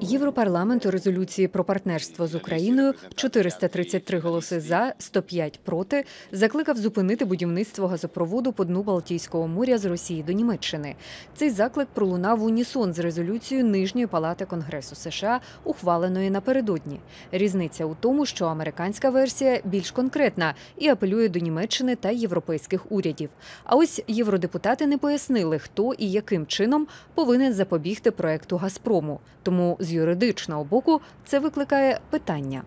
Європарламент у резолюції про партнерство з Україною 433 голоси за, 105 проти закликав зупинити будівництво газопроводу по дну Балтійського моря з Росії до Німеччини. Цей заклик пролунав в унісон з резолюцією Нижньої палати Конгресу США, ухваленої напередодні. Різниця у тому, що американська версія більш конкретна і апелює до Німеччини та європейських урядів. А ось євродепутати не пояснили, хто і яким чином повинен запобігти проекту Газпрому. Тому з юридичного боку це викликає питання.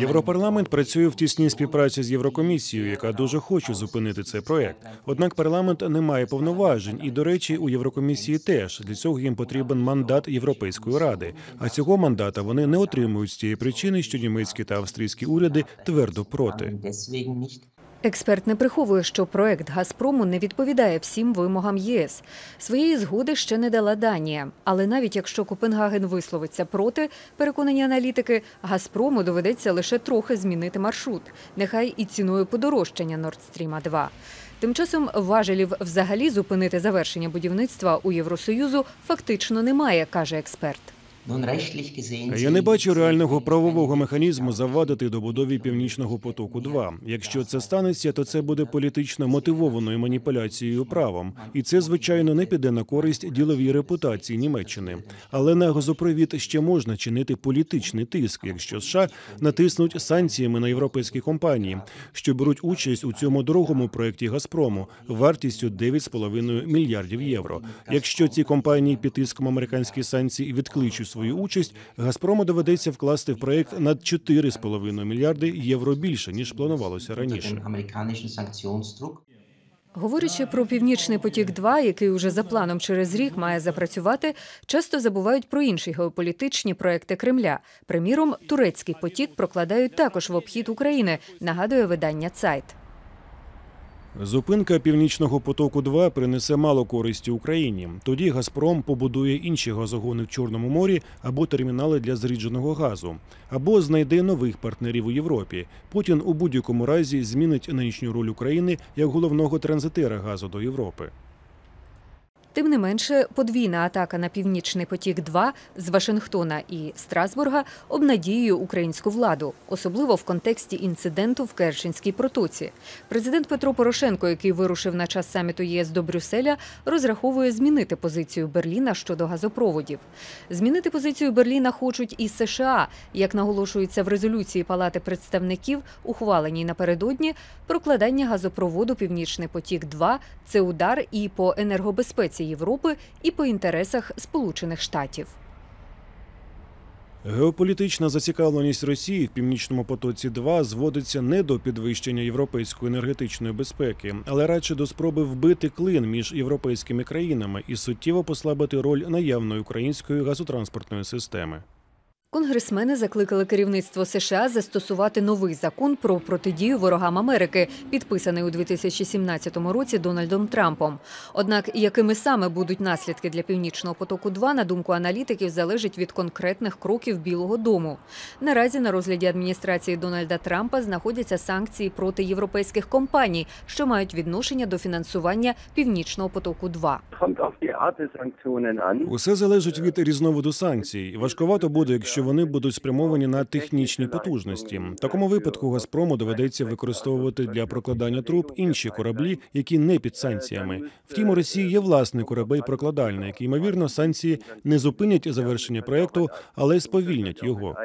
Європарламент працює в тісній співпраці з Єврокомісією, яка дуже хоче зупинити цей проект. Однак парламент не має повноважень, і до речі, у Єврокомісії теж для цього їм потрібен мандат Європейської ради. А цього мандата вони не отримують з тієї причини, що німецькі та австрійські уряди твердо проти. Експерт не приховує, що проект Газпрому не відповідає всім вимогам ЄС. Своєї згоди ще не дала Данія. Але навіть якщо Копенгаген висловиться проти, переконані аналітики, Газпрому доведеться лише трохи змінити маршрут, нехай і ціною подорожчання Stream 2. Тим часом важелів взагалі зупинити завершення будівництва у Євросоюзу фактично немає, каже експерт. Я не бачу реального правового механізму завадити добудові північного потоку. 2 якщо це станеться, то це буде політично мотивованою маніпуляцією правом, і це звичайно не піде на користь діловій репутації Німеччини. Але на газопровід ще можна чинити політичний тиск, якщо США натиснуть санкціями на європейські компанії, що беруть участь у цьому дорогому проєкті Газпрому вартістю 9,5 мільярдів євро. Якщо ці компанії під тиском американські санкції відкличуть свою участь, Газпрому доведеться вкласти в проект на 4,5 мільярди євро більше ніж планувалося раніше. Говорячи про північний потік, 2 який уже за планом через рік має запрацювати, часто забувають про інші геополітичні проекти Кремля. Приміром, турецький потік прокладають також в обхід України. Нагадує видання Цайт. Зупинка північного потоку 2 принесе мало користі Україні. Тоді Газпром побудує інші газогони в Чорному морі або термінали для зрідженого газу, або знайде нових партнерів у Європі. Путін у будь-якому разі змінить нинішню роль України як головного транзитера газу до Європи. Тим не менше, подвійна атака на північний потік 2 з Вашингтона і Страсбурга обнадіює українську владу, особливо в контексті інциденту в Керченській протоці. Президент Петро Порошенко, який вирушив на час саміту ЄС до Брюсселя, розраховує змінити позицію Берліна щодо газопроводів. Змінити позицію Берліна хочуть і США, як наголошується в резолюції Палати представників, ухваленій напередодні, прокладання газопроводу Північний потік 2 це удар і по енергобезпеці. Європи і по інтересах Сполучених Штатів. Геополітична зацікавленість Росії в північному потоці 2 зводиться не до підвищення європейської енергетичної безпеки, але радше до спроби вбити клин між європейськими країнами і суттєво послабити роль наявної української газотранспортної системи. Конгресмени закликали керівництво США застосувати новий закон про протидію ворогам Америки, підписаний у 2017 році Дональдом Трампом. Однак, якими саме будуть наслідки для північного потоку, 2 на думку аналітиків, залежить від конкретних кроків Білого Дому. Наразі на розгляді адміністрації Дональда Трампа знаходяться санкції проти європейських компаній, що мають відношення до фінансування північного потоку. 2 Усе залежить від різновиду санкцій. Важковато буде, якщо вони будуть спрямовані на технічні потужності. В такому випадку Газпрому доведеться використовувати для прокладання труб інші кораблі, які не під санкціями. Втім, у Росії є власний корабель прокладальник. ймовірно, санкції не зупинять завершення проекту, але сповільнять його.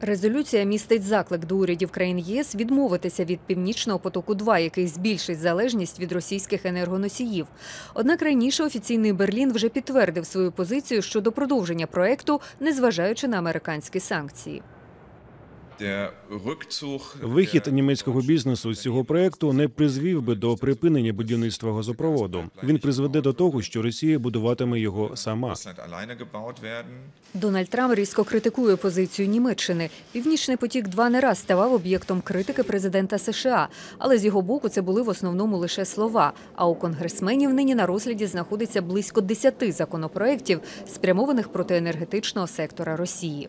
Резолюція містить заклик до урядів країн ЄС відмовитися від північного потоку, 2 який збільшить залежність від російських енергоносіїв. Однак раніше офіційний Берлін вже підтвердив свою позицію щодо продовження проекту, незважаючи на американські санкції. Вихід німецького бізнесу з цього проекту не призвів би до припинення будівництва газопроводу. Він призведе до того, що Росія будуватиме його сама. Дональд Трамп різко критикує позицію Німеччини. Північний потік 2 не раз ставав об'єктом критики президента США, але з його боку це були в основному лише слова. А у конгресменів нині на розгляді знаходиться близько 10 законопроєктів, спрямованих проти енергетичного сектора Росії.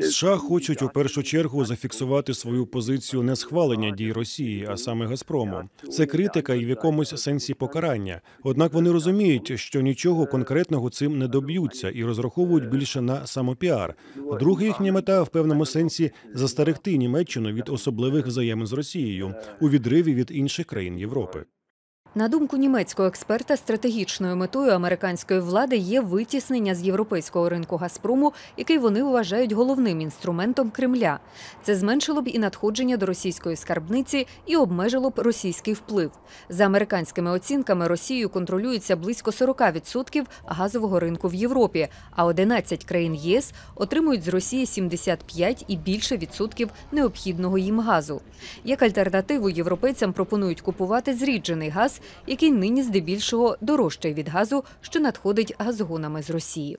США хочуть у першу чергу зафіксувати свою позицію не схвалення дій Росії, а саме Газпрому. Це критика і в якомусь сенсі покарання. Однак вони розуміють, що нічого конкретного цим не доб'ються і розраховують більше на самопіар. Друга їхня мета в певному сенсі застерегти Німеччину від особливих взаємин з Росією у відриві від інших країн Європи. На думку німецького експерта, стратегічною метою американської влади є витіснення з європейського ринку Газпрому, який вони вважають головним інструментом Кремля. Це зменшило б і надходження до російської скарбниці і обмежило б російський вплив. За американськими оцінками, Росією контролюється близько 40% газового ринку в Європі, а 11 країн ЄС отримують з Росії 75 і більше відсотків необхідного їм газу. Як альтернативу європейцям пропонують купувати зріджений газ, який нині здебільшого дорожчий від газу, що надходить газогонами з Росії.